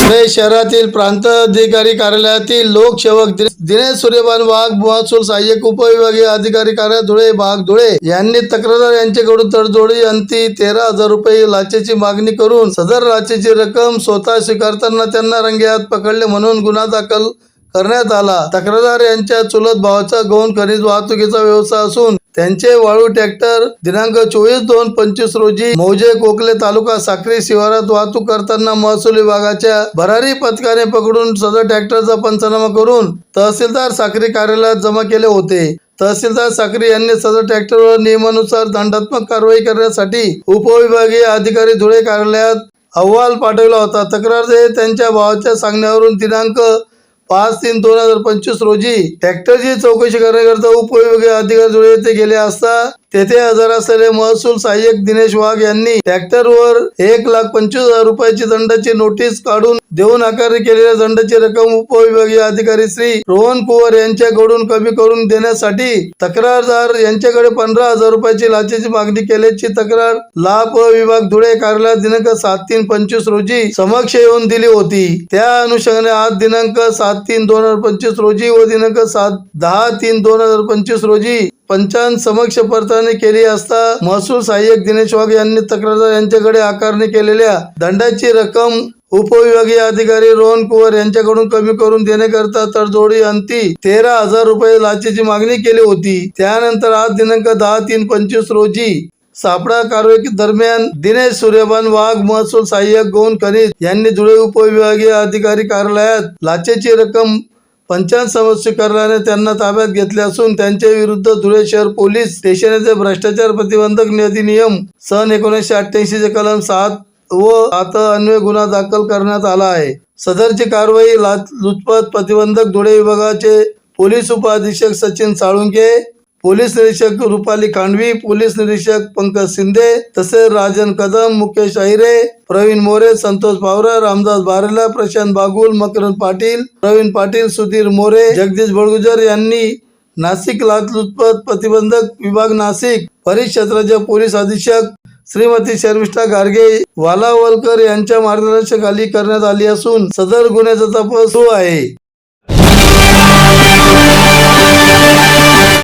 शहरातील प्रांत अधिकारी कार्यालयातील लोकसेवक दिने- दिनेश सूर्यभान वाघ महसूल सहाय्यक उपविभागीय अधिकारी कार्यालय धुळे भाग धुळे यांनी तक्रारदार यांच्याकडून तडजोडी अंती तेरा हजार रुपये लाचेची मागणी करून सदर लाचेची रक्कम स्वतः स्वीकारताना त्यांना रंगेहात पकडले म्हणून गुन्हा दाखल करण्यात आला. तक्रारदार यांच्या चुलत भावाचा गौण खनिज वाहतुकीचा व्यवसाय असून त्यांचे वाळू ट्रॅक्टर दिनांक चोवीस दोन पंचवीस रोजी मौजे कोकले तालुका साक्री शिवारात वाहतूक करताना महसूल विभागाच्या भरारी पथकाने पकडून सदर ट्रॅक्टरचा पंचनामा करून तहसीलदार साक्री कार्यालयात जमा केले होते. तहसीलदार साक्री यांनी सदर ट्रॅक्टरवर नियमानुसार दंडात्मक कारवाई करण्यासाठी उपविभागीय अधिकारी धुळे कार्यालयात अहवाल पाठवला होता. तक्रार त्यांच्या भावाच्या सांगण्यावरून दिनांक पाच तीन दोन हजार पंचवीस रोजी ट्रॅक्टरची चौकशी करण्याकरता उपविभागीय अधिकारी धुळे येथे गेले असता तेथे हजर असलेले महसूल सहाय्यक दिनेश वाघ यांनी ट्रॅक्टरवर एक लाख पंचवीस हजार रुपयाची दंडाची नोटीस काढून देऊन आकारणी केलेल्या दंडाची रक्कम उपविभागीय अधिकारी श्री रोहन कुवर यांच्याकडून कमी करून देण्यासाठी तक्रारदार यांच्याकडे पंधरा हजार रुपयाची लाचेची मागणी केल्याची तक्रार लाभ विभाग धुळे कार्यालयात दिनांक सात तीन पंचवीस रोजी समक्ष येऊन दिली होती. त्या अनुषंगाने आज दिनांक सात तीन दोन हजार पंचवीस रोजी व दिनांक सात दहा तीन दोन हजार पंचवीस रोजी पंचांसमक्ष पडताळणी केली असता महसूल सहाय्यक दिनेश वाघ यांनी तक्रारदार यांच्याकडे आकारणी केलेल्या दंडाची रक्कम उपविभागीय अधिकारी रोहन कुवर यांच्याकडून कमी करून देण्याकरता तडजोडी अंती तेरा हजार रुपये लाचेची मागणी केली होती. त्यानंतर आज दिनांक दहा तीन पंचवीस रोजी सापडा कारवाई दरम्यान दिनेश सूर्यभान वाघ महसूल सहाय्यक गौण खनिज यांनी धुळे उपविभागीय अधिकारी कार्यालयात लाचेची रक्कम पंचायत समस्या त्यांना ताब्यात घेतले असून त्यांच्या विरुद्ध धुळे शहर पोलीस स्टेशनचे भ्रष्टाचार प्रतिबंधक अधिनियम सन एकोणीसशे अठ्ठ्याऐंशी चे कलम सात व आता अन्वय गुन्हा दाखल करण्यात आला आहे. सदरची कारवाई लाच लुचपत प्रतिबंधक धुळे विभागाचे पोलीस उपअधीक्षक सचिन साळुंके पोलीस निरीक्षक रुपाली खांडवी पोलीस निरीक्षक पंकज शिंदे तसेच राजन कदम मुकेश अहिरे प्रवीण मोरे संतोष पावरा रामदास बारेला प्रशांत बागुल मकरंद पाटील प्रवीण पाटील सुधीर मोरे जगदीश बळगुजर यांनी नाशिक लाचलुचपत प्रतिबंधक विभाग नाशिक परिक्षेत्राचे पोलीस अधीक्षक श्रीमती शर्मिष्ठा गार्गे वालावलकर यांच्या मार्गदर्शनाखाली करण्यात आली असून सदर गुन्ह्याचा तपास सुरू आहे.